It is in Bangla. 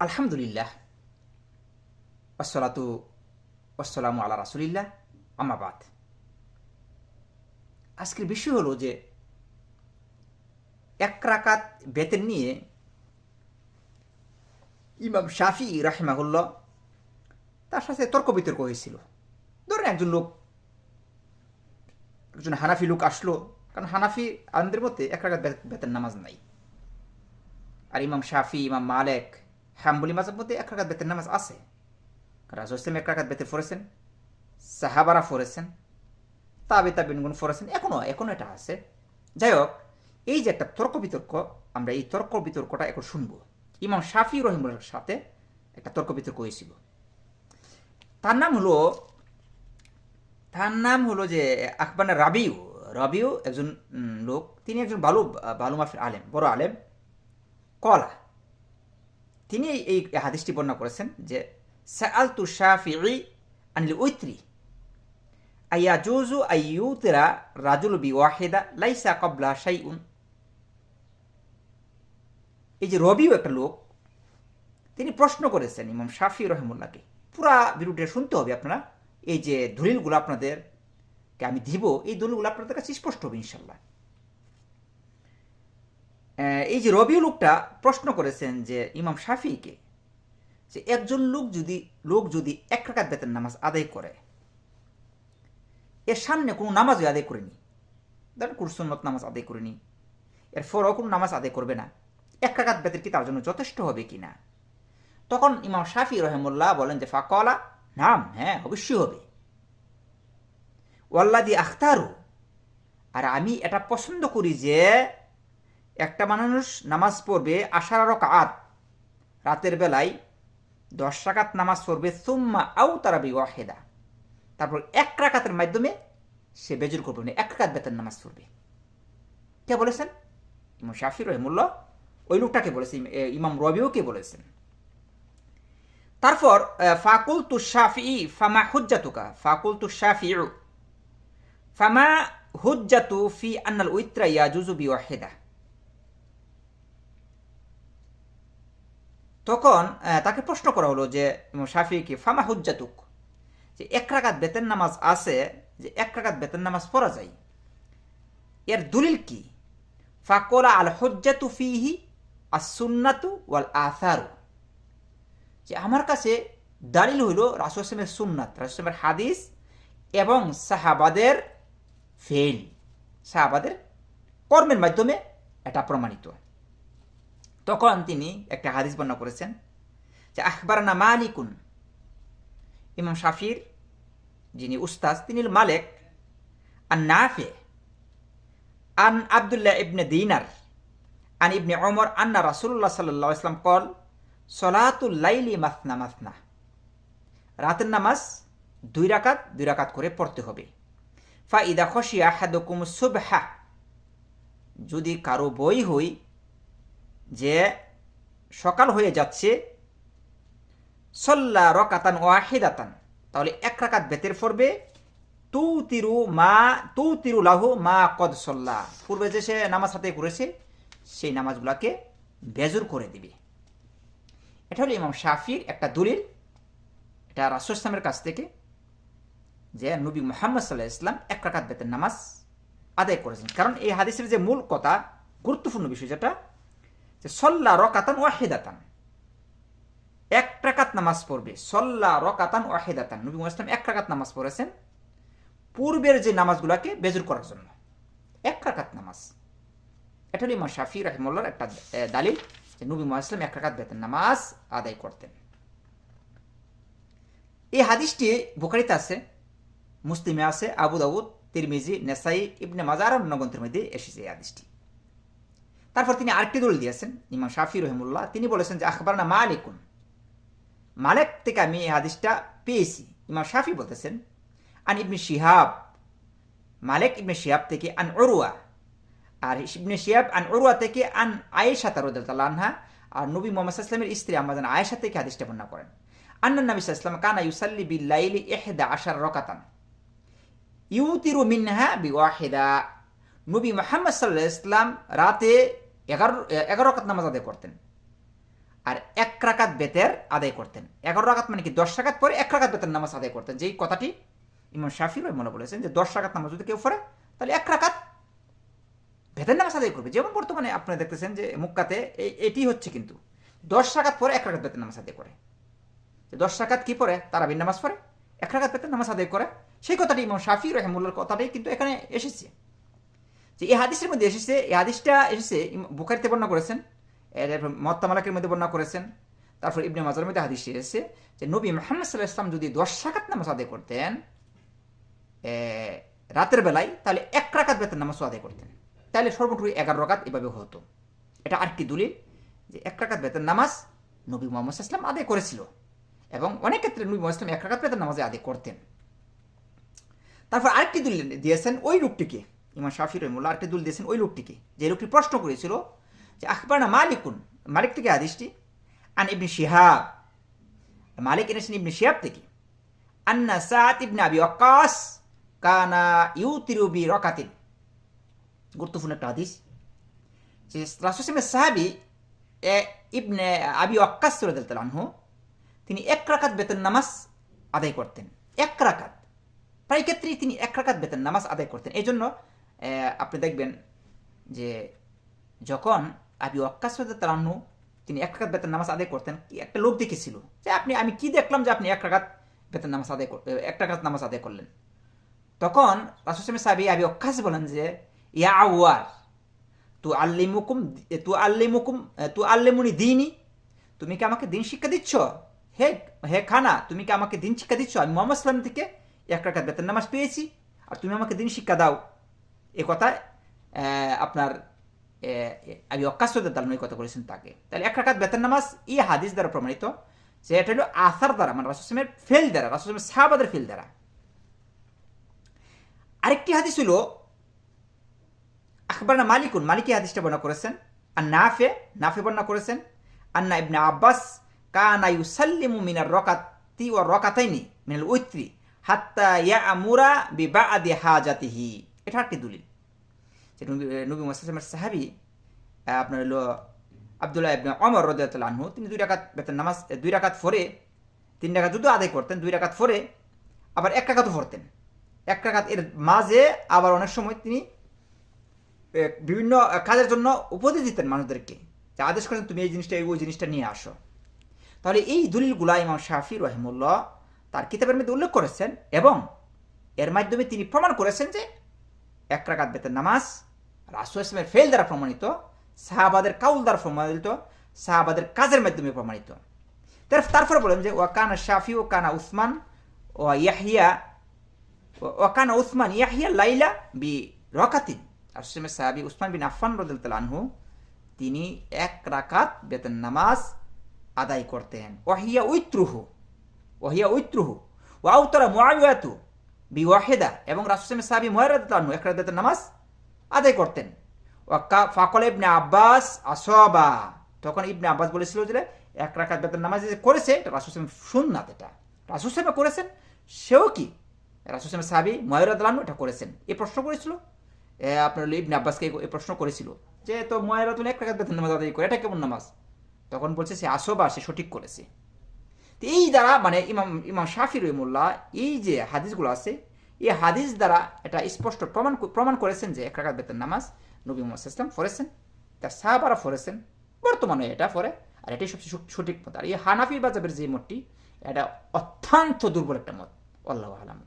আলহামদুলিল্লাহ। আসসালাতু আসসালামু আলা রাসুলিল্লাহ। আমাবাদ আজকের বিষয় হলো যে, এক রাকাত বেতন নিয়ে ইমাম শাফি রাহিমাহুল্লাহ তার সাথে তর্ক বিতর্ক হয়েছিল। ধরেন একজন লোক, একজন হানাফি লোক আসলো, কারণ হানাফি আনন্দের মধ্যে এক রাকাত বেতন নামাজ নাই। আর ইমাম শাফি, ইমাম মালেক হ্যাম্বলি মাঝের মধ্যে এক রাকাত বেতের নামাজ আছে রাজু ইসলাম এক রাকাত বেতে ফরেছেন সাহাবারা ফরেছেন তাবে তাবিনগুন ফরেছেন এখনও এখনও এটা আছে যাই হোক এই যে একটা তর্ক বিতর্ক আমরা এই তর্ক বিতর্কটা এখন শুনব ইমাম শাফি রহিমুল্লার সাথে একটা তর্ক বিতর্ক হয়েছিল তার নাম হলো তার নাম হলো যে আকবানা রাবিউ রাবিউ একজন লোক তিনি একজন ভালো ভালো মাফির আলেম বড় আলেম কলা তিনি এই- হাদিসটি বর্ণনা করেছেন যে সাআল তু শাফিঈ আনিল রাজুল বি ওয়াহিদা, লাইসা কবলা শাইউন। এই যে রবিও একটা লোক, তিনি প্রশ্ন করেছেন ইমাম শাফি রহমুল্লাহকে, পুরা বিরুদ্ধে শুনতে হবে আপনারা, এই যে দলিলগুলো আপনাদেরকে আমি দিব, এই দলিলগুলো আপনাদের কাছে স্পষ্ট হবে ইনশাল্লাহ। এই যে রবি লোকটা প্রশ্ন করেছেন যে ইমাম শাফিকে যে একজন লোক যদি লোক যদি এক রাকাত বেতন নামাজ আদায় করে, এর সামনে কোনো নামাজই আদায় করেনি। ধরেন কুরসুন্নত নামাজ আদায় করেনি। এরপরও কোনো নামাজ আদায় করবে না। এক রাকাত বেতের কি তার জন্য যথেষ্ট হবে কি না? তখন ইমাম শাফি রহমুল্লাহ বলেন যে, ফাকলা, নাম হ্যাঁ অবশ্যই হবে। ওয়াল্লাদি আখতারু, আর আমি এটা পছন্দ করি যে একটা মানুষ নামাজ পড়বে আশার রকাত রাতের বেলায় দশ রাকাত নামাজ পড়বে, সুম্মা আউ তারাবি ওয়াহেদা। তারপর এক রাকাতের মাধ্যমে সে বেজুর করবে না এক রাকাত বেতন নামাজ পড়বে। কে বলেছেন? ইমাম শাফি রহিমুল্লাহ, ওই লোকটাকে বলেছে ইমাম রবিও কে বলেছেন। তারপর ফাকুল তু শাফি ফামা হুজ্জাতুকা ফাকুল তু শাফি ফামা হুজ্জাতু ফি আন্নাল উইত্রা ইয়াজুজু বি ওয়াহিদা। তখন তাকে প্রশ্ন করা হলো যে শাফিকে ফামা হুজ্জাতুক? যে এক রাকাত বেতন নামাজ আছে, যে এক রাকাত বেতন নামাজ পড়া যায়। এর দলিল কি? ফাকোলা আল হুজ্জাতু ফিহি আসুন্নাতু ওয়াল আসারু। যে আমার কাছে দালিল হইল রাসুসলামের সুন্নাত রাসুসলামের হাদিস এবং সাহাবাদের ফেল সাহাবাদের কর্মের মাধ্যমে এটা প্রমাণিত তখন তিনি একটা হাদিস বর্ণনা করেছেন যে আখবরানা মালিকুন। ইমাম শাফির, যিনি উস্তাজ তিনি মালেক আর নাফে, আন আবদুল্লাহ ইবনে দিনার, আন ইবনে অমর আন্না রাসুল্লাহ সাল্লাহ ইসলাম কল, সলাতুল লাইলি মাসনা মাসনা। রাতের নামাজ দুই রাকাত দুই রাকাত করে পড়তে হবে। ফা ইদা খসিয়া হাদকুম সুবহা। যদি কারও বই হই যে সকাল হয়ে যাচ্ছে, সল্লা রকাতান ওয়াহিদাতান। তাহলে এক রাকাত বেতের পড়বে তু তিরু মা তু তিরু লাহু মা কদ সল্লা। পূর্বে যে সে নামাজ হাতে করেছে সেই নামাজগুলাকে বেজুর করে দিবে। এটা হলো ইমাম শাফির একটা দলিল। এটা রাসুল ইসলামের কাছ থেকে যে নবী মোহাম্মদ সাল্লাহ ইসলাম এক রাকাত বেতের নামাজ আদায় করেছেন। কারণ এই হাদিসের যে মূল কথা, গুরুত্বপূর্ণ বিষয় যেটা যে সল্লা রকাতান ওয়াহিদাতান। এক রাকাত নামাজ পড়বে, সল্লা রকাতান ওয়াহিদাতান। নবী ইসলাম এক রাকাত নামাজ পড়েছেন পূর্বের যে নামাজগুলোকে বেজুর করার জন্য। এক রাকাত নামাজ। এটা হলো ইমাম শাফি রহমুল্লার একটা দালিল যে নবী ইসলাম এক রাকাত বেতেন নামাজ আদায় করতেন। এই হাদিসটি বুখারিতে আছে, মুসলিমে আছে, আবু দাউদ, তিরমিজি, নেসাই, ইবনে মাজার অন্য মধ্যে এসেছে এই হাদিসটি। তারপর তিনি আরেকটি দল দিয়েছেন, ইমাম শাফি রহিমুল্লাহ। তিনি বলেছেন যে আখবর না মালিকুন। মালেক থেকে আমি এই হাদিসটা পেয়েছি। ইমাম শাফি বলতেছেন, আন ইবনে শিহাব। মালেক ইবনে শিহাব থেকে আন অরুয়া আর ইবনে শিহাব আন অরুয়া থেকে আন আয়েশা তারুদ্দাল্লাহ আনহা। আর নবী মোহাম্মদ ইসলামের স্ত্রী আমাদের আয়েশা থেকে হাদিসটা বর্ণনা করেন। আন্না নবী ইসলাম কানা ইউসাল্লি বিল্লাইলি এহেদা আশার রকাতান। ইউতিরু মিনহা বিওয়াহিদা। নবী মোহাম্মদ সাল্লাহ ইসলাম রাতে এগারো এগারো রকাত নামাজ আদায় করতেন। আর এক রাকাত বেতের আদায় করতেন। এগারো রাকাত মানে কি? দশ রাকাত পরে এক রাকাত বেতের নামাজ আদায় করতেন। যেই কথাটি ইমাম শাফি মনে বলেছেন যে, দশ রাকাত নামাজ যদি কেউ পড়ে, তাহলে এক রাকাত বেতের নামাজ আদায় করবে। যেমন বর্তমানে আপনারা দেখতেছেন যে, মুক্কাতে এই- এটি হচ্ছে কিন্তু, দশ রাকাত পরে এক রাকাত বেতের নামাজ আদায় করে। দশ রাকাত কি পরে তারা বিন নামাজ পড়ে, এক রাকাত বেতের নামাজ আদায় করে। সেই কথাটি ইমাম শাফি রহমুল্লার কথাটাই কিন্তু এখানে এসেছে। যে এই হাদিসের মধ্যে এসেছে, এই হাদিসটা এসেছে বুখারিতে বর্ণনা করেছেন এরপর মত্তামালাকের মধ্যে বর্ণনা করেছেন, তারপর ইবনে মাজার মধ্যে হাদিস এসেছে যে নবী মোহাম্মদ সাল্লাহ ইসলাম যদি দশ রাকাত নামাজ আদায় করতেন রাতের বেলায় তাহলে এক রাকাত বেতন নামাজ আদায় করতেন। তাহলে সর্বটুকু এগারো রাকাত এভাবে হতো। এটা আরেকটি দলিল? যে এক রাকাত বেতন নামাজ নবী মোহাম্মদ ইসলাম আদায় করেছিল এবং অনেক ক্ষেত্রে নবী মোহাম্মদ ইসলাম এক রাকাত বেতন নামাজে আদায় করতেন। তারপর আরেকটি দলিল দিয়েছেন, ওই লোকটিকে ইমাম শাফি রহিমুল্লাহ আরেকটি দলিল দিয়েছেন ওই লোকটিকে, যে লোকটি প্রশ্ন করেছিল যে আখবরনা মালিকুন, মালিক থেকে আদিসটি আন ইবনে শিহাব। মালিক এনেছেন ইবনে শিহাব থেকে। আন্না সাত ইবনে আবি ওয়াক্কাস কানা ইউতিরু বি রকাতিন। গুরুত্বপূর্ণ একটা হাদিস। যে রাসুসিমের সাহাবি, এ ইবনে আবি ওয়াক্কাস সুরদাল আনহু, তিনি এক রাকাত বেতন নামাজ আদায় করতেন। এক রাকাত। প্রায় ক্ষেত্রেই তিনি এক রাকাত বেতন নামাজ আদায় করতেন। এই জন্য আপনি দেখবেন যে যখন আবি ওয়াক্কাস রান্নু তিনি এক রাকাত বেতন নামাজ আদায় করতেন একটা লোক দেখেছিল যে আপনি, আমি কি দেখলাম যে আপনি এক রাকাত বেতন নামাজ আদায় এক রাকাত নামাজ আদায় করলেন। তখন রাসুসলাম সাহাবি আবি অক্কাস বলেন যে, ইয়া আওয়ার তু আল্লিমুকুম তু আল্লিমুকুম তু আল্লিমুনি দিনই তুমি কি আমাকে দিন শিক্ষা দিচ্ছ? হে হে খানা, তুমি কি আমাকে দিন শিক্ষা দিচ্ছ? আমি মোহাম্মদ সাল্লাম থেকে এক রাকাত বেতন নামাজ পেয়েছি, আর তুমি আমাকে দিন শিক্ষা দাও। এ আহ, আপনার আমি অক্কাসদের দালান এই কথা করেছেন তাকে। তাহলে এক রাকাত বেতন নামাজ ই হাদিস দ্বারা প্রমাণিত যে এটা হলো আসার দ্বারা মানে রাসুসলামের ফেল দ্বারা রাসুসলামের সাহাবাদের ফেল দ্বারা। আরেকটি হাদিস হলো আখবরনা মালিকুন মালিক হাদিসটা বর্ণনা করেছেন। আর নাফে নাফে বর্ণনা করেছেন। আন্না ইবনে আব্বাস কানা ইউসাল্লিমু মিনার রকাতি ও রকাতাইনি মিনাল উইত্রি হাত্তা ইয়ামুরা বিবাআদি হাজাতিহি। এটা একটি দলিল। যে নবী নবী মোহাম্মদের সাহাবি আপনার হলো আবদুল্লাহ ইবনে অমর রদিয়াতুল্লাহ আনহু, তিনি দুই রাকাত বেতন নামাজ দুই রাকাত ফরে তিন রাকাত যুদ্ধ আদায় করতেন, দুই রাকাত ফরে আবার এক রাকাতও পড়তেন। এক রাকাত এর মাঝে আবার অনেক সময় তিনি বিভিন্ন কাজের জন্য উপদেশ দিতেন মানুষদেরকে, যে আদেশ করেন, তুমি এই জিনিসটা, ওই জিনিসটা নিয়ে আসো। তাহলে এই দলিলগুলা ইমাম শাফি রহিমুল্লাহ তার কিতাবের মধ্যে উল্লেখ করেছেন এবং এর মাধ্যমে তিনি প্রমাণ করেছেন যে এক রাকাত বেতের নামাজ, রাসুল ইসলামের ফেল দ্বারা প্রমাণিত, সাহাবাদের কাউল দ্বারা প্রমাণিত, সাহাবাদের কাজের মাধ্যমে প্রমাণিত। তারপরে বলেন যে ওয়াকানা শাফি ও কানা উসমান ও ইয়াহিয়া ওয়াকানা উসমান ইয়াহিয়া লাইলা বি রকাতিন। আসলামের সাহাবি উসমান বিন আফফান রদুল্লাহ আনহু, তিনি এক রাকাত বেতন নামাজ আদায় করতেন। ওয়াহিয়া উইত্রুহু ওয়াহিয়া উইত্রুহু ওয়াউতরা মুআবিয়াতু বি ওয়াহিদা এবং রাসুলের সাহাবি আনহু এক নামাজ আদায় করতেন। ফাকল ইবনে আব্বাস আসবা। তখন ইবনে আব্বাস বলেছিল যে এক রাকাত বেতন নামাজ যে করেছে এটা রাসুল সুন্নাত এটা। রাসুল সাহেব করেছেন সেও কি? রাসুল সাহেব ময়রাদুল্লাহ এটা করেছেন। এই প্রশ্ন করেছিল? এ, আপনার ইবনে আব্বাসকে এই প্রশ্ন করেছিল। যে তো ময়রাতুল এক রাকাত বেতন নামাজ আদায় করে এটা কেমন নামাজ? তখন বলছে সে আসবা সে সঠিক করেছে। এই দ্বারা মানে ইমাম ইমাম শাফি রহিমুল্লাহ, এই যে হাদিসগুলো আছে, এই হাদিস দ্বারা এটা স্পষ্ট প্রমাণ প্রমাণ করেছেন যে এক রাখাত বেতন নামাজ নবী মোহাম্মদ ইসলাম ফরেছেন তার সাহাবারা ফরেছেন বর্তমানে এটা ফরে, আর এটাই সবচেয়ে সঠিক মত আর এই হানাফি বাজাবের যে মতটি, এটা অত্যন্ত দুর্বল একটা মত, আল্লাহ আলাম